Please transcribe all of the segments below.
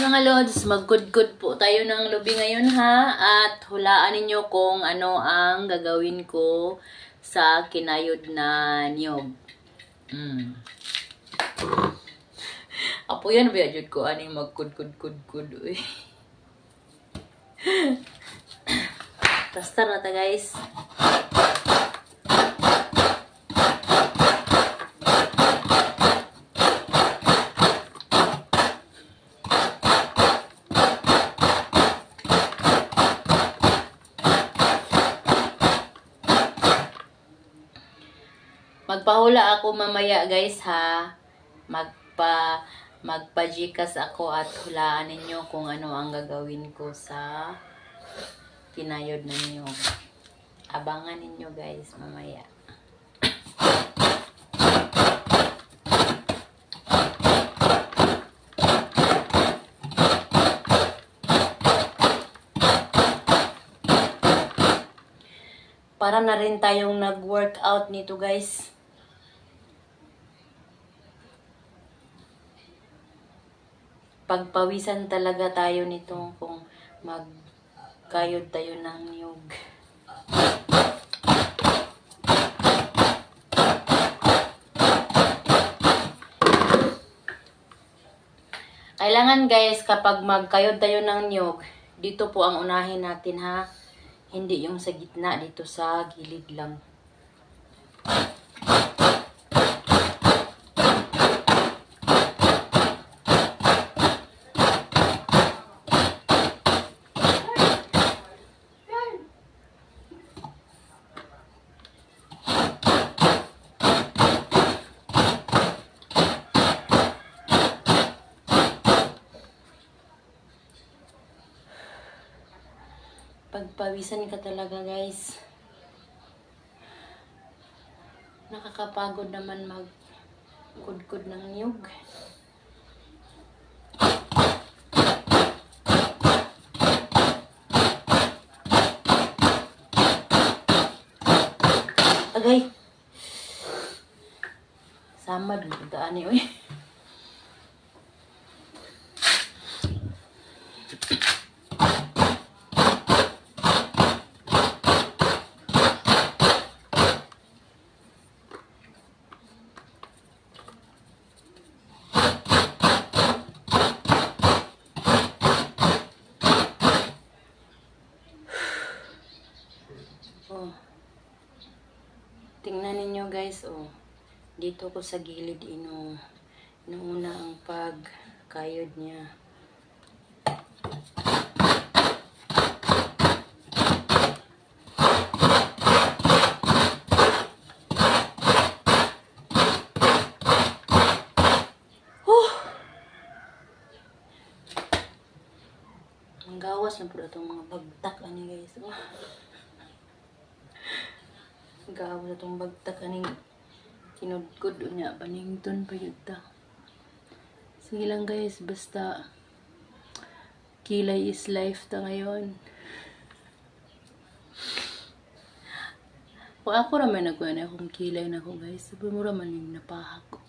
mga lods, mag-good-good po tayo ng lubi ngayon ha. At hulaan ninyo kung ano ang gagawin ko sa kinayod na niyog. Mm. Apo yan, biyajud ko ani mag-good-good-good-good. uy. Basta na ta guys. Magpahula ako mamaya guys ha. Magpa magpajikas ako at hulaan ninyo kung ano ang gagawin ko sa kinayod ninyo. Abangan ninyo guys mamaya. Para na rin tayong nag-workout nito guys. Pagpawisan talaga tayo nito kung magkayod tayo ng niyog. Kailangan guys, kapag magkayod tayo ng niyog, dito po ang unahin natin ha. Hindi yung sa gitna, dito sa gilid lang. Pagpawisan ka talaga guys. Nakakapagod naman mag kudkod ng niyog. Agay. Samad mo daan ni oy. Oh. Tingnan ninyo guys, oh. Dito ko sa gilid ino inuuna ang pagkayod niya. Oh! Ang gawas na po itong mga bagtak ani guys. Oh. Gawa na itong bagtak aning kinudkod niya panington pa yun ta. Sige lang guys, basta kilay is life ta ngayon. Kung ako raman nagkuhan akong kilay na ako guys, sabi mo raman yung napahak ko.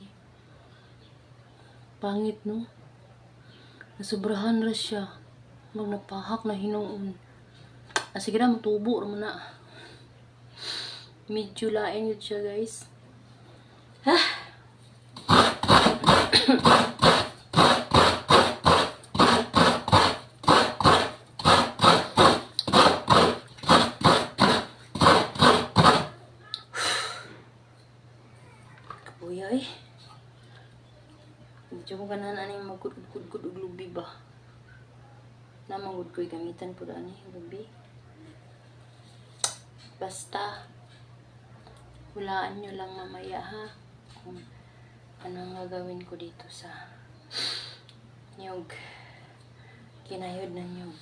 Pangit no? Nasubrahan ra siya. Mag napahak na hinuon. Ah, sige na, matubo raman na. Medyo lain yun siya, guys. Ha? Kapuya eh. Medyo ko ganan ani magkudkudkudkud og lubi ba. Namangud ko'y gamitan po ani lubi. Basta, hulaan nyo lang mamaya ha kung ano ang gagawin ko dito sa nyog. Kinayod ng nyog.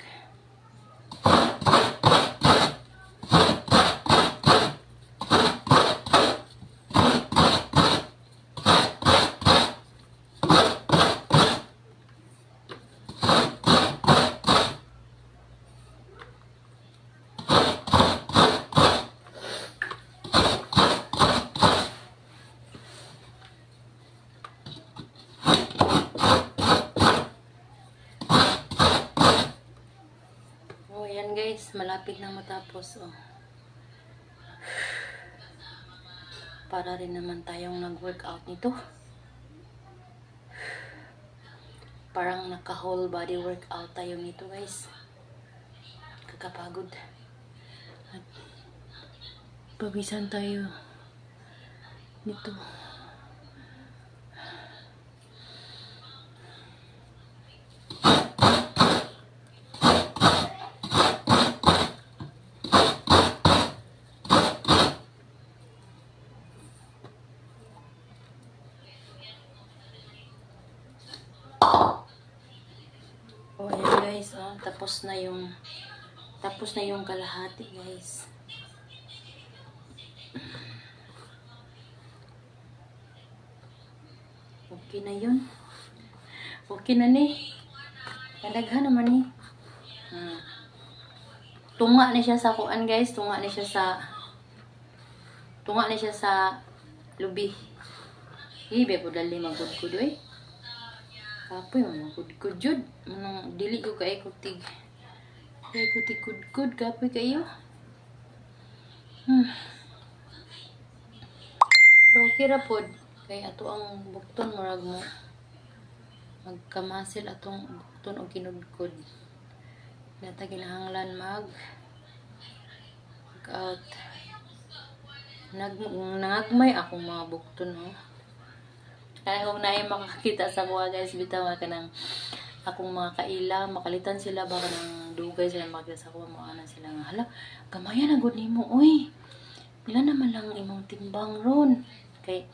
Guys, malapit na matapos oh. Para rin naman tayong nag-workout nito. Parang naka whole body workout tayo nito guys. Kakapagod. At pawisan tayo nito. Oh, ayan guys, oh, tapos na yung tapos na yung kalahati, guys. Okay na yun. Okay na ni. Kadaghan naman ni. Hmm. Tunga na siya sa kuan, guys. Tunga na siya sa tunga na siya sa lubi. Hibe po dali magudkud eh. Kapoy mo magudkud jud. Manang dili ko kay kutig. Kay kutig kudkud kapoy kayo. Hmm. Pero okay pod. Kay ato ang bukton murag mo. Magkamasil atong bukton o kinudkod. Nata kinahanglan mag workout. Nag nangagmay akong mga bukton no. Kaya kung na makakita sa mga guys, bitaw ka ng akong mga kaila, makalitan sila baka ng dugay sila makita sa kuha. Mo ana sila nga hala gamaya na gud nimo uy. Nila naman lang imong timbang ron? Kay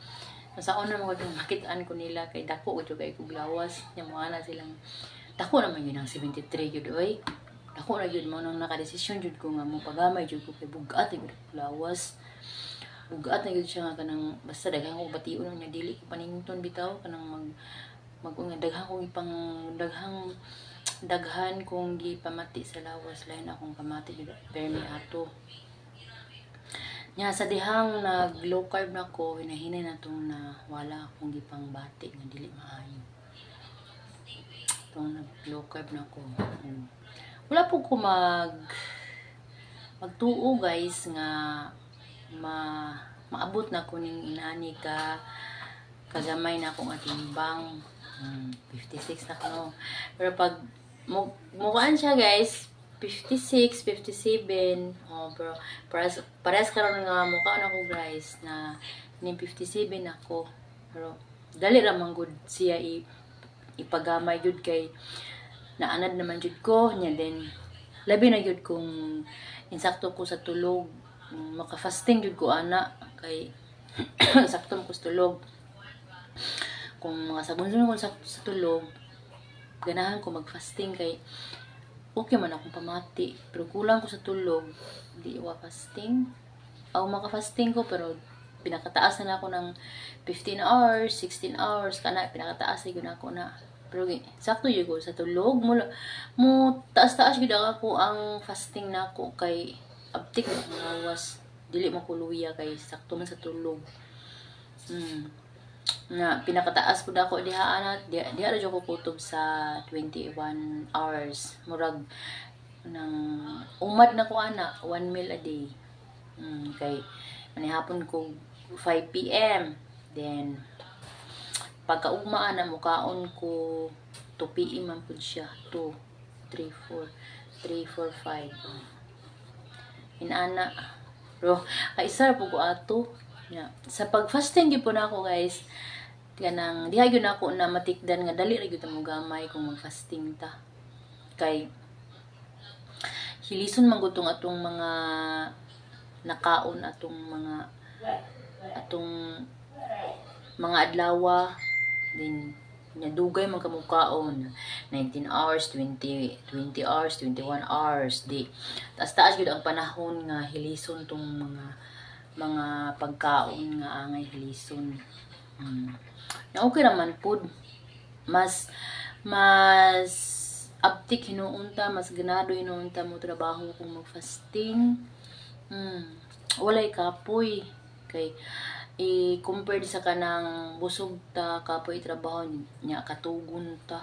sa una mo gud makitaan ko nila. Kay dako gud kay kog lawas. Nya mo ana silang dako naman yun ang 73 jud oy dako na yun mo nang nakadesisyon jud ko nga mo pagamay jud ko kay bugat gud kog lawas bugat na yun siya nga kanang basta daghang ko bation niya dili panington bitaw kanang mag mag nga daghang kong ipang daghang daghan kong gipamati sa lawas lain akong pamati jud permi ato. Nya sa dihang nag low carb na ko hinahinay na tong na wala akong gipang bati nga dili maayo. Tong nag low carb na ko Hmm. wala po ko mag magtuo guys nga ma maabot na ko ning inani ka kagamay na akong atimbang hmm, 56 na ko. No. pero pag mu mukaan siya guys. 56, 57 oh, pero pares, pares karon nga mukha na ko guys na ning 57 ako pero dali ra man gud siya i, ipagamay jud kay naanad naman jud ko. Nya din labi na jud kung insakto ko sa tulog maka-fasting jud ko ana. Kay sakto ko sa tulog. Kung mga sabon ko sa, sa tulog ganahan ko mag-fasting kay okay man akong pamati pero kulang ko sa tulog di wa fasting. O maka-fasting ko pero pinakataas na ako ng 15 hours 16 hours kana pinakataas na ako na. Pero sakto yun ko sa tulog mo mo taas-taas gid ako ang fasting nako kay abtik na ang lawas dili mo kuluya kay sakto man sa tulog. Hmm. Na pinakataas ko dako diha ana diha diha ra ko kutob sa 21 hours. Murag nang umad na ko ana 1 meal a day. Hmm kay manihapon ko 5 p.m. then pagkaugma na mukaon ko 2 p.m. man pud siya. 2 3 4 3 4 5 inana. Pero kaisar po ko ato. Yeah. sa pag-fasting gyud po na ako guys kanang diha gyud ako na matikdan nga dali ra gyud mo gamay kung mag-fasting ta. Kay hilison man gud tong atong mga nakaon atong mga atong mga adlawa. Din nya dugay man kamukaon 19 hours 20 20 hours 21 hours di. Taas taas gyud ang panahon nga hilison tong mga mga pagkaon nga angay hilison. Mm. na okay raman pud. Mas mas aptik hinuunta mas ganado hinuunta mo trabaho kung mag-fasting. Mm. walay kapoy. Kay i-compare sa kanang busog ta kapoy trabaho niya katugon ta